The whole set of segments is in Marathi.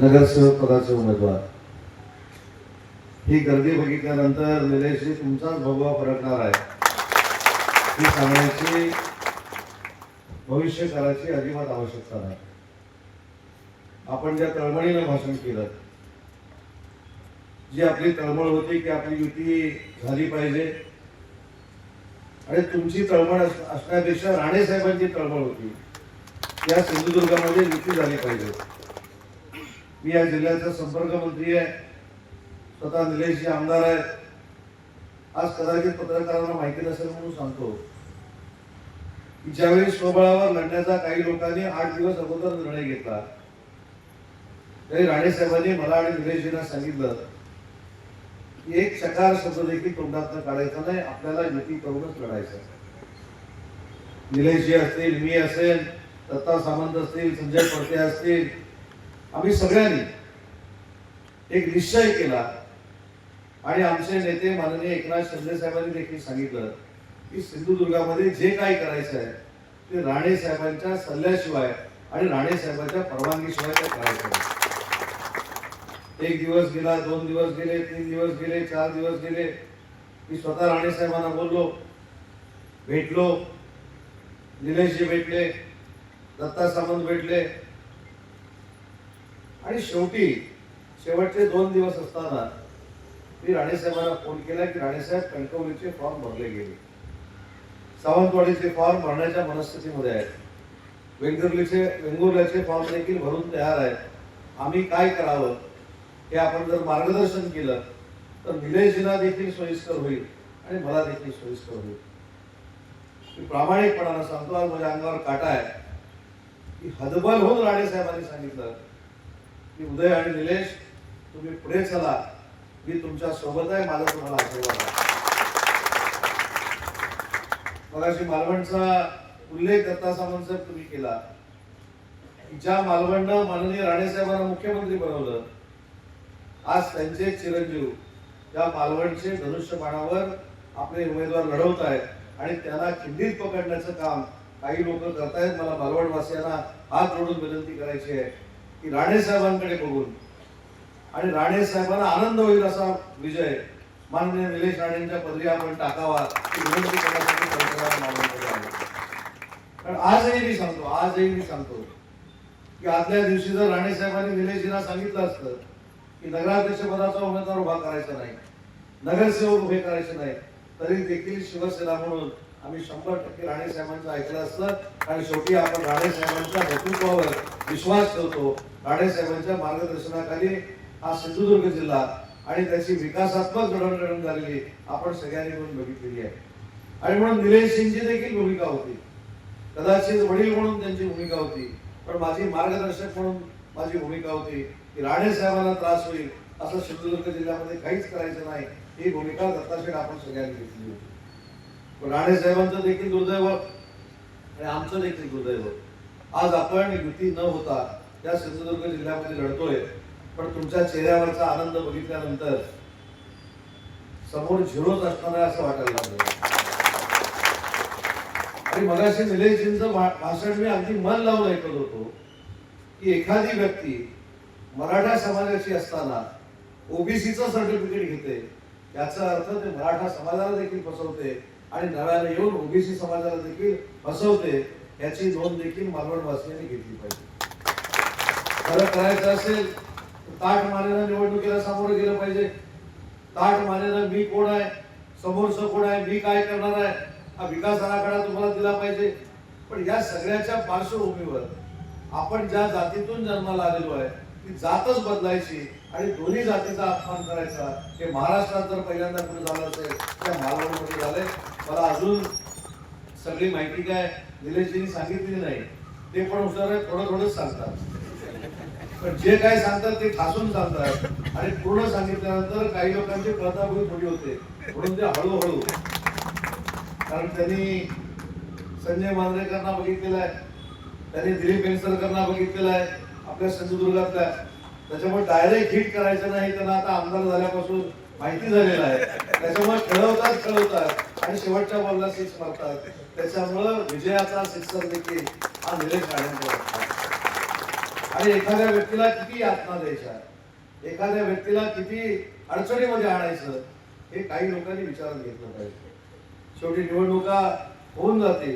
नगरसेवक पदाचे उमेदवार. ही गर्दी बघितल्यानंतर निलेशजी तुमचाच भगवा फरकणार आहे. ही सांगण्याची भविष्य काळाची अजिबात आवश्यकता नाही. आपण ज्या तळमळीनं भाषण केलं जी आपली तळमळ होती की आपली युती झाली पाहिजे. आणि तुमची तळमळ असण्यापेक्षा राणे साहेबांची तळमळ होती. या सिंधुदुर्गामध्ये युती झाली पाहिजे. मी या जिल्ह्याचा संपर्क मंत्री आहे स्वतः निलेशजी आमदार आहेत आज कदाचित पत्रकारांना माहिती नसेल म्हणून सांगतो. ज्यावेळी स्वबळावर लढण्याचा काही लोकांनी आठ दिवस अगोदर निर्णय घेतला. तरी राणेसाहेबांनी मला आणि निलेशजींना सांगितलं की एक चकार शब्द देखील तोंडात काढायचा नाही आपल्याला युती करूनच लढायचं निलेशजी असतील मी असेल दत्ता सामंत असतील संजय पडते असतील आम्ही सगळ्यांनी एक निश्चय केला. आणि आमचे नेते माननीय एकनाथ शिंदे साहेबांनी देखील सांगितलं की सिंधुदुर्गामध्ये जे काही करायचं आहे ते राणे साहेबांच्या सल्ल्याशिवाय आणि राणे साहेबांच्या परवानगीशिवाय ते करायचं एक दिवस गेला दोन दिवस गेले तीन दिवस गेले चार दिवस गेले. मी स्वतः राणे साहेबांना बोललो. भेटलो. निलेशजी भेटले. दत्ता सामंत भेटले. आणि शेवटी शेवटचे दोन दिवस असताना मी राणेसाहेबांना फोन केला की राणेसाहेब कणकवलीचे फॉर्म भरले गेले. सावंतवाडीचे फॉर्म भरण्याच्या मनस्थितीमध्ये आहेत. वेंगुर्लीचे वेंगुर्ल्याचे फॉर्म देखील भरून तयार आहेत. आम्ही काय करावं हे आपण जर मार्गदर्शन केलं तर निलेशजींना देखील सोयीस्कर होईल आणि मला देखील सोयीस्कर होईल. मी प्रामाणिकपणानं सांगतो आज माझ्या अंगावर काटा आहे. की हदबल होऊन राणे साहेबांनी सांगितलं की उदय आणि निलेश तुम्ही पुढे चला. मी तुमच्यासोबत आहे माझा तुम्हाला आशीर्वाद आहे. मगाशी मालवणचा उल्लेख दत्ता सामंत साहेब तुम्ही केला. ज्या मालवणनं माननीय राणेसाहेबांना मुख्यमंत्री बनवलं आज त्यांचे चिरंजीव त्या मालवणचे धनुष्यबाणावर आपले उमेदवार लढवत आहेत आणि त्यांना खिंडीत पकडण्याचं काम काही लोक करतायत. मला मालवणवासियांना हात जोडून विनंती करायची आहे. की राणे साहेबांकडे बघून. आणि राणेसाहेबांना आनंद होईल असा विजय माननीय निलेश राणेंच्या पदरी आपण टाकावा विनंती करण्यासाठी पंतप्रधान कारण आजही मी सांगतो आजही मी सांगतो की आदल्या दिवशी जर राणे साहेबांनी निलेशजींना सांगितलं असतं की नगराध्यक्ष पदाचा उमेदवार उभा करायचा नाही नगरसेवक उभे करायचे नाही तरी देखील शिवसेना म्हणून आम्ही शंभर टक्के राणे साहेबांचं ऐकलं असतं. आणि शेवटी आपण राणे साहेबांच्या नेतृत्वावर विश्वास ठेवतो. राणे साहेबांच्या मार्गदर्शनाखाली हा सिंधुदुर्ग जिल्हा आणि त्याची विकासात्मक घडवण झालेली आपण सगळ्यांनी म्हणून बघितलेली आहे. आणि म्हणून निलेश सिंगची देखील भूमिका होती. कदाचित वडील म्हणून त्यांची भूमिका होती पण माझी मार्गदर्शक म्हणून माझी भूमिका होती की राणे साहेबांना त्रास होईल असं सिंधुदुर्ग जिल्ह्यामध्ये काहीच करायचं नाही. ही भूमिका दत्ताशेठ आपण सगळ्यांनी घेतली होती. राणे साहेबांचं देखील दुर्दैव आणि आमचं देखील दुर्दैव. आज आपण युती न होता त्या सिंधुदुर्ग जिल्ह्यामध्ये लढतोय पण तुमच्या चेहऱ्यावरचा आनंद बघितल्यानंतर समोर झिरोच असणार आहे असं वाटायला लागलं. आणि मगाशी निलेशजींचं भाषण मी अगदी मन लावून ऐकत होतो की एखादी व्यक्ती मराठा समाजाची असताना ओबीसीचं सर्टिफिकेट घेते याचा अर्थ ते मराठा समाजाला देखील फसवते आणि नव्याला येऊन ओबीसी समाजाला देखील फसवते याची नोंद देखील मालवणवासियांनी घेतली पाहिजे. खरं करायचं असेल ताट मानेनं निवडणुकीला सामोरं गेलं पाहिजे. ताट मानेनं मी कोण आहे समोरचं कोण आहे मी काय करणार आहे हा विकास आराखडा तुम्हाला दिला पाहिजे. पण या सगळ्याच्या पार्श्वभूमीवर आपण ज्या जातीतून जन्माला आलेलो आहे ती जातच बदलायची आणि दोन्ही जातीचा अपमान करायचा. हे महाराष्ट्रात जर पहिल्यांदा कुठे झालं असेल त्या मालवणमध्ये झालंय. मला अजून सगळी माहिती काय निलेशजींनी सांगितली नाही. ते पण हुशार आहे थोडं थोडंच सांगतात. पण जे काय सांगतात ते ठासून सांगतात. आणि पूर्ण सांगितल्यानंतर काही लोकांची कळताबुळी थोडी होते. म्हणून ते हळूहळू. कारण त्यांनी संजय मांजरेकरांना बघितलेला आहे. त्यांनी दिलीप वेंगसरकरांना बघितलेला आहे. आपल्या सिंधुदुर्गातल्या त्याच्यामुळे डायरेक्ट हिट करायचं नाही त्यांना आता आमदार झाल्यापासून माहिती झालेलं आहे. त्याच्यामुळे खेळवतात खेळवतात. आणि शेवटच्या बॉलला सिक्स मारतात. त्याच्यामुळं विजयाचा सिक्सर देखील हा निलेश आणि एखाद्या व्यक्तीला किती यातना द्यायच्या? एखाद्या व्यक्तीला किती अडचणीमध्ये आणायचं? हे काही लोकांनी विचारात घेतलं पाहिजे. शेवटी निवडणुका होऊन जातील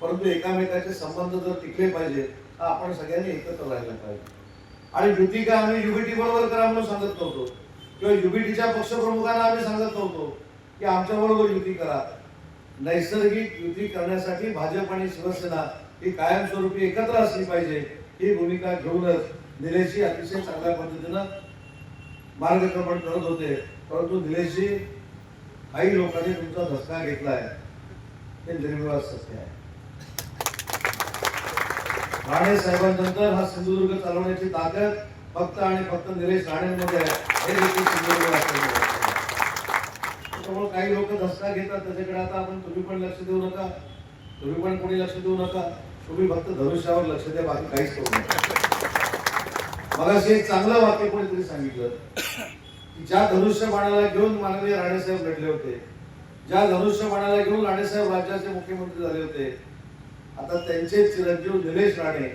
परंतु एकामेकाचे संबंध जर टिकले पाहिजे तर आपण सगळ्यांनी एकत्र राहायला पाहिजे. आणि युती काय आम्ही युबीटी बरोबर करा म्हणून सांगत नव्हतो. किंवा युबीटीच्या पक्षप्रमुखांना आम्ही सांगत नव्हतो की आमच्या बरोबर युती करा. नैसर्गिक युती करण्यासाठी भाजप आणि शिवसेना ही कायमस्वरूपी एकत्र असली पाहिजे ही भूमिका घेऊनच निलेशजी अतिशय चांगल्या पद्धतीनं मार्गक्रमण करत होते. परंतु निलेशजी काही लोकांनी तुमचा धसका घेतलाय. हे निर्विवाद सत्य आहे. राणे साहेबांनंतर हा सिंधुदुर्ग चालवण्याची ताकद फक्त आणि फक्त निलेश राणेंमध्ये आहे. हे देखील सिंधुदुर्ग त्यामुळे काही लोक धसका घेतात त्याच्याकडे आता आपण तुम्ही पण लक्ष देऊ नका. तुम्ही पण कोणी लक्ष देऊ नका. तुम्ही फक्त धनुष्यावर लक्ष द्या बाकी काहीच करू नका. मगाशी एक चांगलं वाक्य कोणीतरी सांगितलं की ज्या धनुष्य बाणाला घेऊन माननीय राणेसाहेब लढले होते ज्या धनुष्य बाणाला घेऊन राणेसाहेब राज्याचे मुख्यमंत्री झाले होते आता त्यांचे चिरंजीव निलेश राणे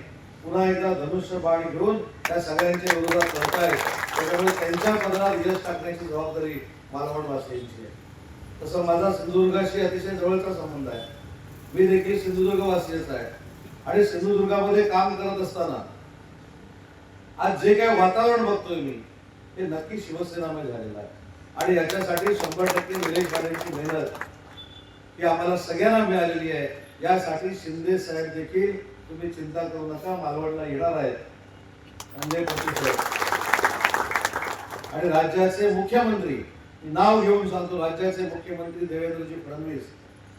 पुन्हा एकदा धनुष्य बाण घेऊन त्या सगळ्यांच्या विरोधात लढतायत. त्याच्यामुळे त्यांच्या पदरात यश टाकण्याची जबाबदारी मालवणवासियांची आहे. तसं माझा सिंधुदुर्गाशी अतिशय जवळचा संबंध आहे. मी देखील सिंधुदुर्ग वासीयच आहे. आणि सिंधुदुर्गामध्ये काम करत असताना आज जे काही वातावरण बघतोय मी ते नक्की शिवसेनामध्ये झालेलं आहे. आणि याच्यासाठी शंभर टक्के निलेश राणेंची मेहनत ही आम्हाला सगळ्यांना मिळालेली आहे. यासाठी शिंदे साहेब देखील तुम्ही चिंता करू नका मालवणला येणार आहेत. आणि राज्याचे मुख्यमंत्री नाव घेऊन सांगतो राज्याचे मुख्यमंत्री देवेंद्रजी फडणवीस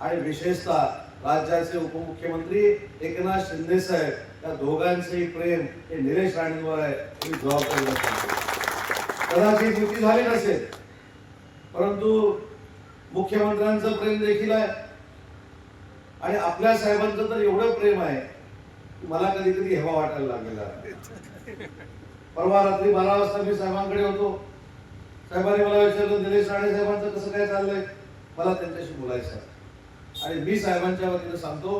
आणि विशेषतः राज्याचे उपमुख्यमंत्री एकनाथ शिंदे साहेब या दोघांचेही प्रेम हे निलेश राणेंवर आहे ही जबाबदारी कदाचित युती झाली नसेल परंतु मुख्यमंत्र्यांचं प्रेम देखील आहे. आणि आपल्या साहेबांचं तर एवढं प्रेम आहे मला कधी कधी हेवा वाटायला लागलेला परवा रात्री बारा वाजता मी साहेबांकडे होतो. साहेबांनी मला विचारलं निलेश राणे साहेबांचं कसं काय चाललंय? मला त्यांच्याशी बोलायचं आहे. आणि मी साहेबांच्या वतीनं सांगतो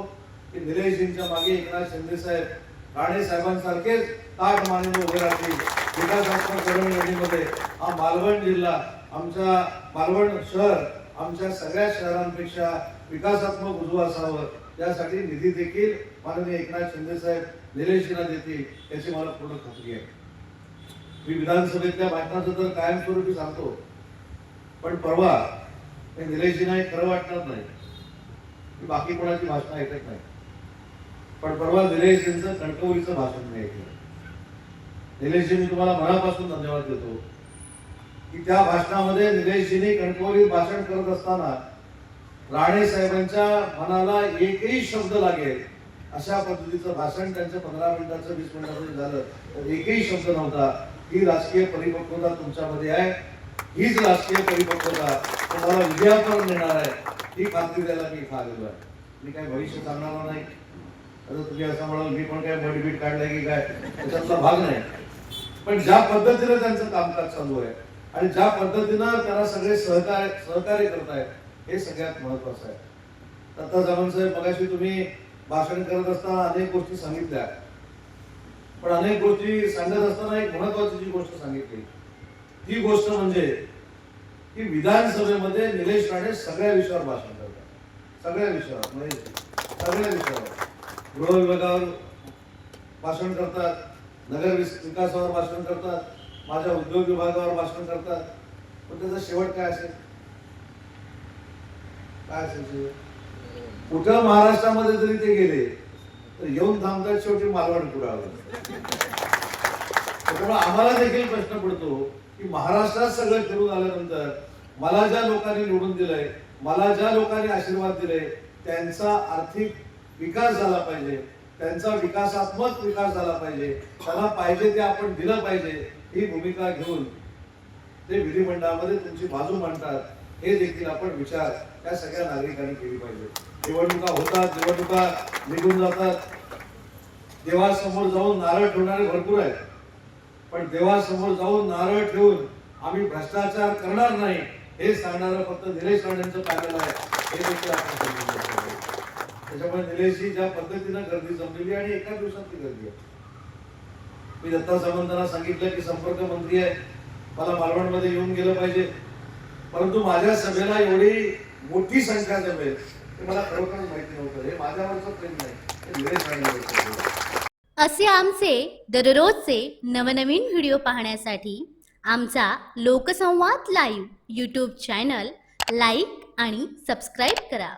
की निलेशजींच्या मागे एकनाथ शिंदे साहेब राणे साहेबांसारखेच ताट मानून उभे राहतील. विकासात्मक घडवणुकीमध्ये हा मालवण जिल्हा आमच्या मालवण शहर आमच्या सगळ्या शहरांपेक्षा विकासात्मक उजवं असावं. त्यासाठी निधी देखील माननीय एकनाथ शिंदे साहेब निलेशजींना देतील याची मला पूर्ण खात्री आहे. मी विधानसभेतल्या भाषणाचं तर कायमस्वरूपी सांगतो. पण परवा हे निलेशजीना हे खरं वाटणार नाही. मी बाकी कोणाची भाषण ऐकत नाही. पण परवा निलेशजींचं कणकवलीचं भाषण मी ऐकलं. निलेशजी मी तुम्हाला मनापासून धन्यवाद देतो की त्या भाषणामध्ये निलेशजीने कणकवलीत भाषण करत असताना राणे साहेबांच्या मनाला एकही शब्द लागेल अशा पद्धतीचं भाषण त्यांचं पंधरा मिनिटाचं वीस मिनिटाचं झालं तर एकही शब्द नव्हता. ही राजकीय परिपक्वता तुमच्यामध्ये आहे. हीच राजकीय परिपक्वता तुम्हाला विजयापर्यंत मिळणार आहे. ही खात्री द्यायला मी इथं आलेलो आहे. मी काय भविष्य सांगणार नाही. आता तुम्ही असं म्हणाल मी पण काय मडबीट काढलंय की काय? त्याच्यातला भाग नाही. पण ज्या पद्धतीनं त्यांचं कामकाज चालू आहे आणि ज्या पद्धतीनं त्यांना सगळे सहकार्य सहकार्य करतायत हे सगळ्यात महत्वाचं आहे. दत्ता सामंत साहेब मगाशी तुम्ही भाषण करत असताना अनेक गोष्टी सांगितल्या. पण अनेक गोष्टी सांगत असताना एक महत्वाची जी गोष्ट सांगितली ती गोष्ट म्हणजे की विधानसभेमध्ये निलेश राणे सगळ्या विषयावर भाषण करतात. सगळ्या विषयावर म्हणजे सगळ्या विषयावर. गृह विभागावर भाषण करतात नगर विकासावर भाषण करतात माझ्या उद्योग विभागावर भाषण करतात. पण त्याचा शेवट काय असेल? काय असेल कुठं महाराष्ट्रामध्ये जरी ते गेले तर येऊन थांबतात शेवटी मालवण कुडावर त्यामुळे आम्हाला देखील प्रश्न पडतो की महाराष्ट्रात सगळं फिरून आल्यानंतर मला ज्या लोकांनी निवडून दिलंय मला ज्या लोकांनी आशीर्वाद दिले त्यांचा आर्थिक विकास झाला पाहिजे. त्यांचा विकासात्मक विकास झाला पाहिजे. त्यांना पाहिजे ते आपण दिलं पाहिजे ही भूमिका घेऊन ते विधिमंडळामध्ये त्यांची बाजू मांडतात हे देखील आपण विचार त्या सगळ्या नागरिकांनी केली पाहिजे. निवडणुका होतात निवडणुका निघून जातात. देवासमोर जाऊन नारळ ठेवणारे भरपूर आहेत. पण देवासमोर जाऊन नारळ ठेवून आम्ही भ्रष्टाचार करणार नाही हे सांगणारं फक्त निलेश राणेंचं पॅनल आहे. हे देखील आपण समजून त्याच्यामुळे निलेशजी ज्या पद्धतीनं गर्दी जमलेली आणि एका दिवसातली गर्दी आहे. मी दत्ता सामंतांना सांगितलं की संपर्क मंत्री आहे मला मालवणमध्ये येऊन गेलं पाहिजे. परंतु माझ्या सभेला एवढी मोठी संख्या जमेल हे मला खरोखर माहिती नव्हतं. हे माझ्यावरचं प्रेम नाही. हे निलेश असे आमचे दररोजचे नवनवीन व्हिडिओ पाहण्यासाठी आमचा Loksamvad live YouTube channel like आणि सबस्क्राईब करा.